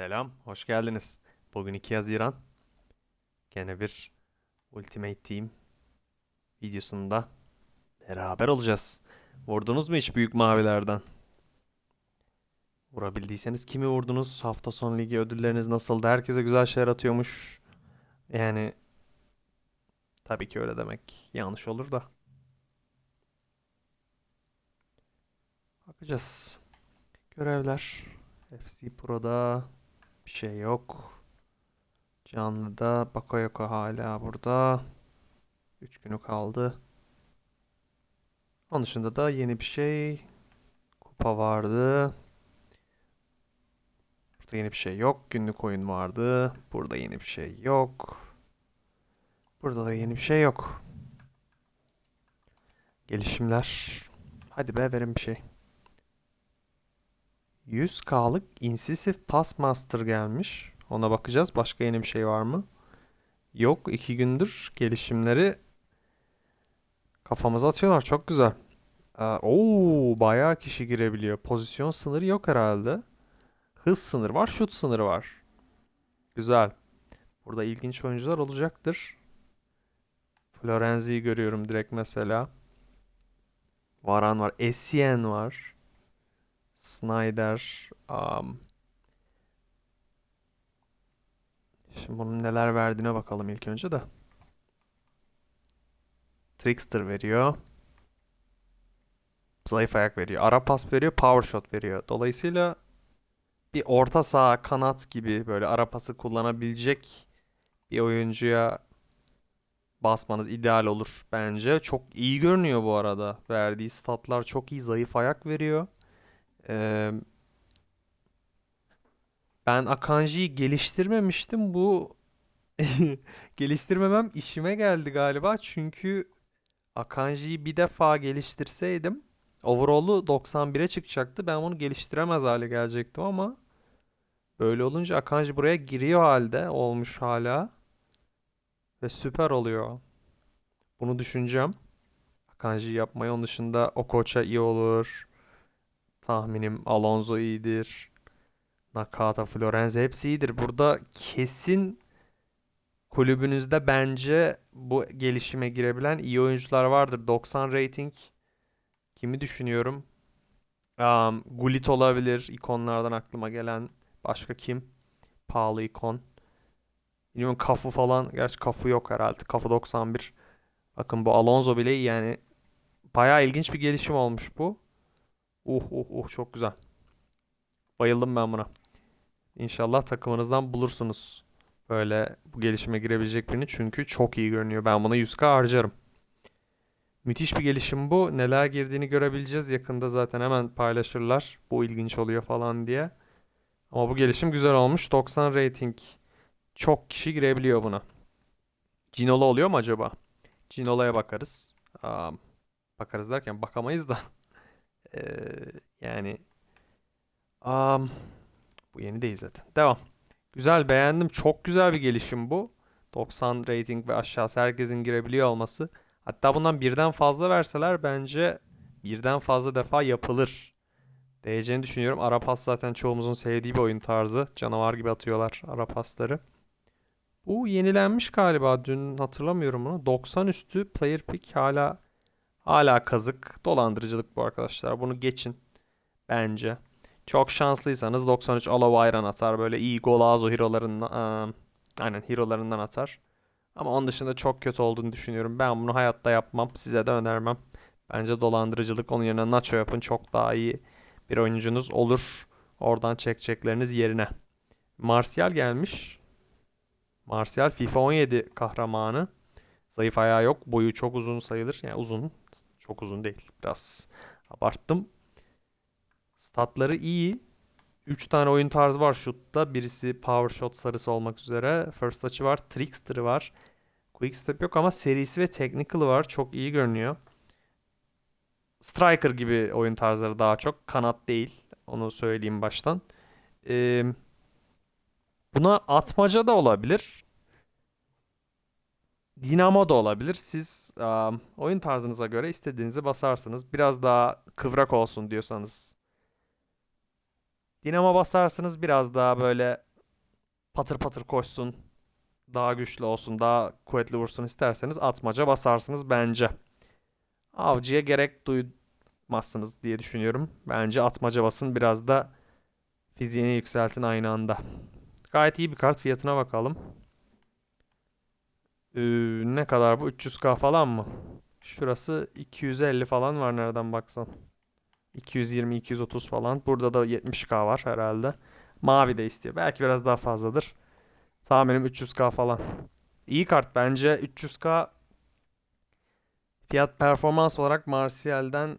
Selam, hoş geldiniz. Bugün 2 Haziran. Gene bir Ultimate Team videosunda beraber olacağız. Vurdunuz mu hiç büyük mavilerden? Vurabildiyseniz kimi vurdunuz? Hafta sonu ligi ödülleriniz nasıldı? Herkese güzel şeyler atıyormuş. Yani tabii ki öyle demek yanlış olur da. Bakacağız. Görevler. FC Pro'da bir şey yok. Canlı'da Bakayoko hala burada. 3 günü kaldı. Onun dışında da yeni bir şey. Kupa vardı. Burada yeni bir şey yok. Günlük oyun vardı. Burada yeni bir şey yok. Burada da yeni bir şey yok. Gelişimler. Hadi be verin bir şey. 100K'lık Insisif Pass Master gelmiş. Ona bakacağız. Başka yeni bir şey var mı? Yok. iki gündür gelişimleri kafamıza atıyorlar. Çok güzel. Ee, oo, bayağı kişi girebiliyor. Pozisyon sınırı yok herhalde. Hız sınırı var. Şut sınırı var. Güzel. Burada ilginç oyuncular olacaktır. Florenzi'yi görüyorum direkt mesela. Varan var. Essien var. Snyder. Um, şimdi bunun neler verdiğine bakalım ilk önce de. Trickster veriyor. Zayıf ayak veriyor. Ara pas veriyor. Power shot veriyor. Dolayısıyla bir orta saha kanat gibi böyle ara pası kullanabilecek bir oyuncuya basmanız ideal olur bence. Çok iyi görünüyor bu arada. Verdiği statlar çok iyi. Zayıf ayak veriyor. Ben Akanji'yi geliştirmemiştim. Bu geliştirmemem işime geldi galiba. Çünkü Akanji'yi bir defa geliştirseydim overall'u 91'e çıkacaktı. Ben bunu geliştiremez hale gelecektim ama böyle olunca Akanji buraya giriyor halde olmuş hala ve süper oluyor. Bunu düşüneceğim. Akanji yapmayı onun dışında o koça iyi olur. Tahminim Alonso iyidir. Nakata, Florenzi hepsi iyidir. Burada kesin kulübünüzde bence bu gelişime girebilen iyi oyuncular vardır. 90 rating kimi düşünüyorum? Um, Gullit olabilir. ikonlardan aklıma gelen başka kim? Pahalı ikon. Bilmiyorum Kafu falan. Gerçi Kafu yok herhalde. Kafu 91. Bakın bu Alonso bile yani. Bayağı ilginç bir gelişim olmuş bu. Uh uh uh çok güzel. Bayıldım ben buna. İnşallah takımınızdan bulursunuz. Böyle bu gelişime girebilecek birini çünkü çok iyi görünüyor. Ben buna 100k harcarım. Müthiş bir gelişim bu. Neler girdiğini görebileceğiz. Yakında zaten hemen paylaşırlar. Bu ilginç oluyor falan diye. Ama bu gelişim güzel olmuş. 90 rating. Çok kişi girebiliyor buna. Cinola oluyor mu acaba? Cinola'ya bakarız. Aa, bakarız derken bakamayız da. Ee, yani am, bu yeni değil zaten. Devam. Güzel beğendim. Çok güzel bir gelişim bu. 90 rating ve aşağısı herkesin girebiliyor olması. Hatta bundan birden fazla verseler bence birden fazla defa yapılır. Değeceğini düşünüyorum. Ara pas zaten çoğumuzun sevdiği bir oyun tarzı. Canavar gibi atıyorlar ara pasları. Bu yenilenmiş galiba. Dün hatırlamıyorum bunu. 90 üstü player pick hala Hala kazık. Dolandırıcılık bu arkadaşlar. Bunu geçin. Bence. Çok şanslıysanız 93 Alo Ayran atar. Böyle iyi Golazo hero'larından ıı, aynen hero'larından atar. Ama onun dışında çok kötü olduğunu düşünüyorum. Ben bunu hayatta yapmam. Size de önermem. Bence dolandırıcılık. Onun yerine Nacho yapın. Çok daha iyi bir oyuncunuz olur. Oradan çekecekleriniz yerine. Martial gelmiş. Martial FIFA 17 kahramanı. Zayıf ayağı yok. Boyu çok uzun sayılır. Yani uzun. Çok uzun değil. Biraz abarttım. Statları iyi. 3 tane oyun tarzı var şutta. Birisi power shot sarısı olmak üzere. First touch'ı var. Trickster'ı var. Quick step yok ama serisi ve technical'ı var. Çok iyi görünüyor. Striker gibi oyun tarzları daha çok. Kanat değil. Onu söyleyeyim baştan. Ee, buna atmaca da olabilir. Dinamo da olabilir. Siz um, oyun tarzınıza göre istediğinizi basarsınız. Biraz daha kıvrak olsun diyorsanız. Dinamo basarsınız biraz daha böyle patır patır koşsun, daha güçlü olsun, daha kuvvetli vursun isterseniz atmaca basarsınız bence. Avcıya gerek duymazsınız diye düşünüyorum. Bence atmaca basın biraz da fiziğini yükseltin aynı anda. Gayet iyi bir kart. Fiyatına bakalım. Ee, ne kadar bu? 300k falan mı? Şurası 250 falan var nereden baksan. 220-230 falan. Burada da 70k var herhalde. Mavi de istiyor. Belki biraz daha fazladır. Tahminim 300k falan. İyi kart bence. 300k fiyat performans olarak Martial'den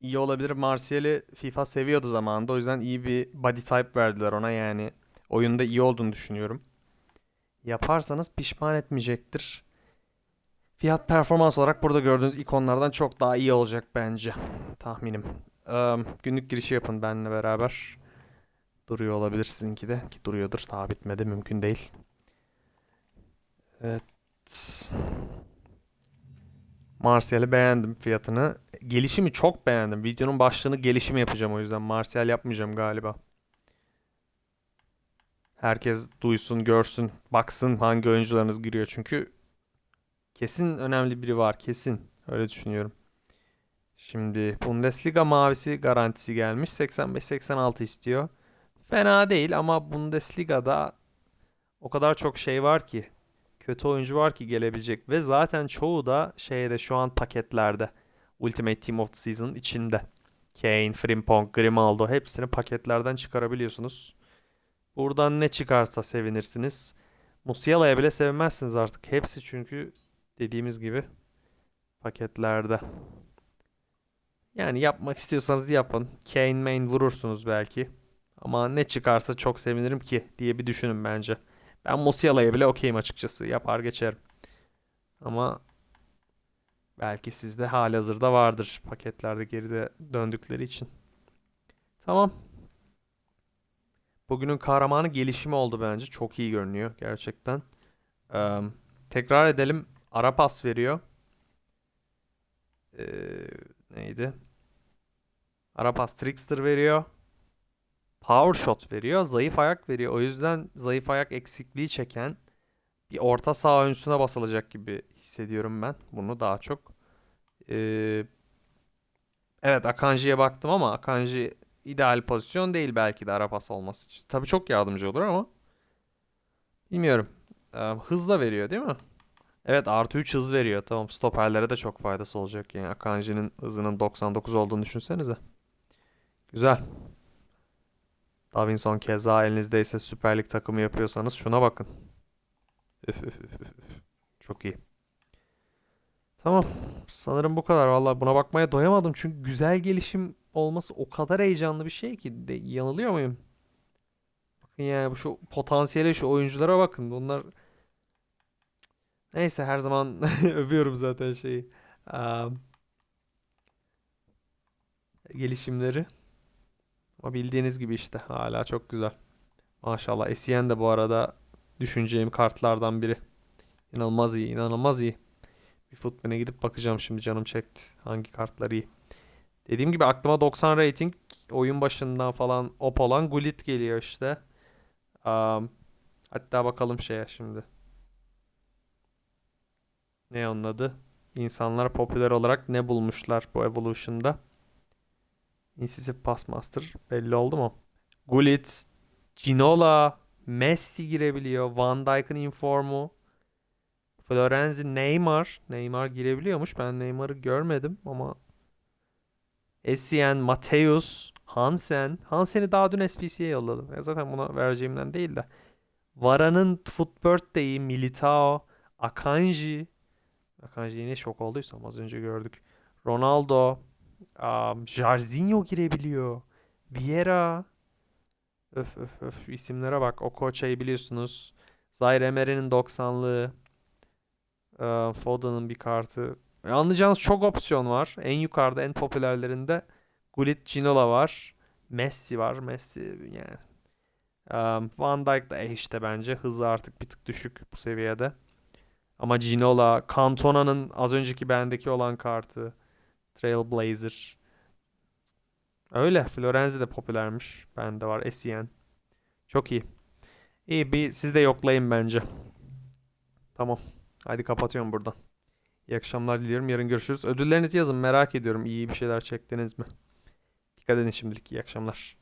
iyi olabilir. Martial'i FIFA seviyordu zamanında. O yüzden iyi bir body type verdiler ona yani. Oyunda iyi olduğunu düşünüyorum. Yaparsanız pişman etmeyecektir. Fiyat performans olarak burada gördüğünüz ikonlardan çok daha iyi olacak bence. Tahminim. Eee, günlük girişi yapın benimle beraber. Duruyor olabilir sizinki de. Ki duruyordur. Daha bitmedi. Mümkün değil. Evet. Martial'i beğendim fiyatını. Gelişimi çok beğendim. Videonun başlığını gelişimi yapacağım o yüzden. Martial yapmayacağım galiba. Herkes duysun, görsün, baksın hangi oyuncularınız giriyor. Çünkü kesin önemli biri var. Kesin. Öyle düşünüyorum. Şimdi Bundesliga mavisi garantisi gelmiş. 85-86 istiyor. Fena değil ama Bundesliga'da o kadar çok şey var ki. Kötü oyuncu var ki gelebilecek. Ve zaten çoğu da şeyde şu an paketlerde. Ultimate Team of the Season'ın içinde. Kane, Frimpong, Grimaldo hepsini paketlerden çıkarabiliyorsunuz. Buradan ne çıkarsa sevinirsiniz. Musiala'ya bile sevinmezsiniz artık. Hepsi çünkü dediğimiz gibi paketlerde. Yani yapmak istiyorsanız yapın. Kane main vurursunuz belki. Ama ne çıkarsa çok sevinirim ki diye bir düşünün bence. Ben Musiala'ya bile okeyim açıkçası. Yapar geçerim. Ama belki sizde halihazırda vardır paketlerde geride döndükleri için. Tamam. Bugünün kahramanı gelişimi oldu bence. Çok iyi görünüyor gerçekten. Eee, tekrar edelim. Ara pas veriyor. Eee, neydi? Ara pas trickster veriyor. Power shot veriyor. Zayıf ayak veriyor. O yüzden zayıf ayak eksikliği çeken bir orta saha oyuncusuna basılacak gibi hissediyorum ben. Bunu daha çok. Eee, evet Akanji'ye baktım ama Akanji ideal pozisyon değil belki de ara olması için. Tabii çok yardımcı olur ama bilmiyorum. Ee, hız da veriyor değil mi? Evet artı 3 hız veriyor. Tamam stoperlere de çok faydası olacak. Yani Akanji'nin hızının 99 olduğunu düşünsenize. Güzel. Davinson keza elinizdeyse Süper Lig takımı yapıyorsanız şuna bakın. Üf, üf, üf. Çok iyi. Tamam. Sanırım bu kadar. Vallahi buna bakmaya doyamadım. Çünkü güzel gelişim olması o kadar heyecanlı bir şey ki. De, yanılıyor muyum? Bakın yani şu potansiyeli şu oyunculara bakın. Bunlar neyse her zaman övüyorum zaten şeyi. Aa, gelişimleri. Ama bildiğiniz gibi işte hala çok güzel. Maşallah. Essien de bu arada düşüneceğim kartlardan biri. İnanılmaz iyi, inanılmaz iyi. Bir Footman'e gidip bakacağım şimdi canım çekti. Hangi kartlar iyi. Dediğim gibi aklıma 90 rating oyun başından falan op olan Gullit geliyor işte. Am, hatta bakalım şeye şimdi. Ne onun adı? İnsanlar popüler olarak ne bulmuşlar bu Evolution'da? Incisive Passmaster belli oldu mu? Gullit, Ginola, Messi girebiliyor. Van Dijk'ın informu. Florenzi, Neymar. Neymar girebiliyormuş. Ben Neymar'ı görmedim ama Essien, Mateus, Hansen. Hansen'i daha dün SPC'ye yolladım. Ya zaten buna vereceğimden değil de. Vara'nın Foot Birthday'i, Militao, Akanji. Akanji yine şok olduysam az önce gördük. Ronaldo, um, Jarzinho girebiliyor. Vieira. Öf öf öf şu isimlere bak. Okocha'yı biliyorsunuz. Zaire Emery'nin 90'lığı. Ee, Foden'ın bir kartı. E, Anlayacağınız çok opsiyon var. En yukarıda en popülerlerinde Gullit Ginola var. Messi var. Messi yani. Um, Van Dijk da eh işte bence. Hızı artık bir tık düşük bu seviyede. Ama Ginola, Cantona'nın az önceki bendeki olan kartı. Trailblazer. Öyle. Florenzi de popülermiş. Bende var. Essien. Çok iyi. İyi bir siz de yoklayın bence. Tamam. Hadi kapatıyorum buradan. İyi akşamlar diliyorum. Yarın görüşürüz. Ödüllerinizi yazın. Merak ediyorum. İyi bir şeyler çektiniz mi? Dikkat edin şimdilik. İyi akşamlar.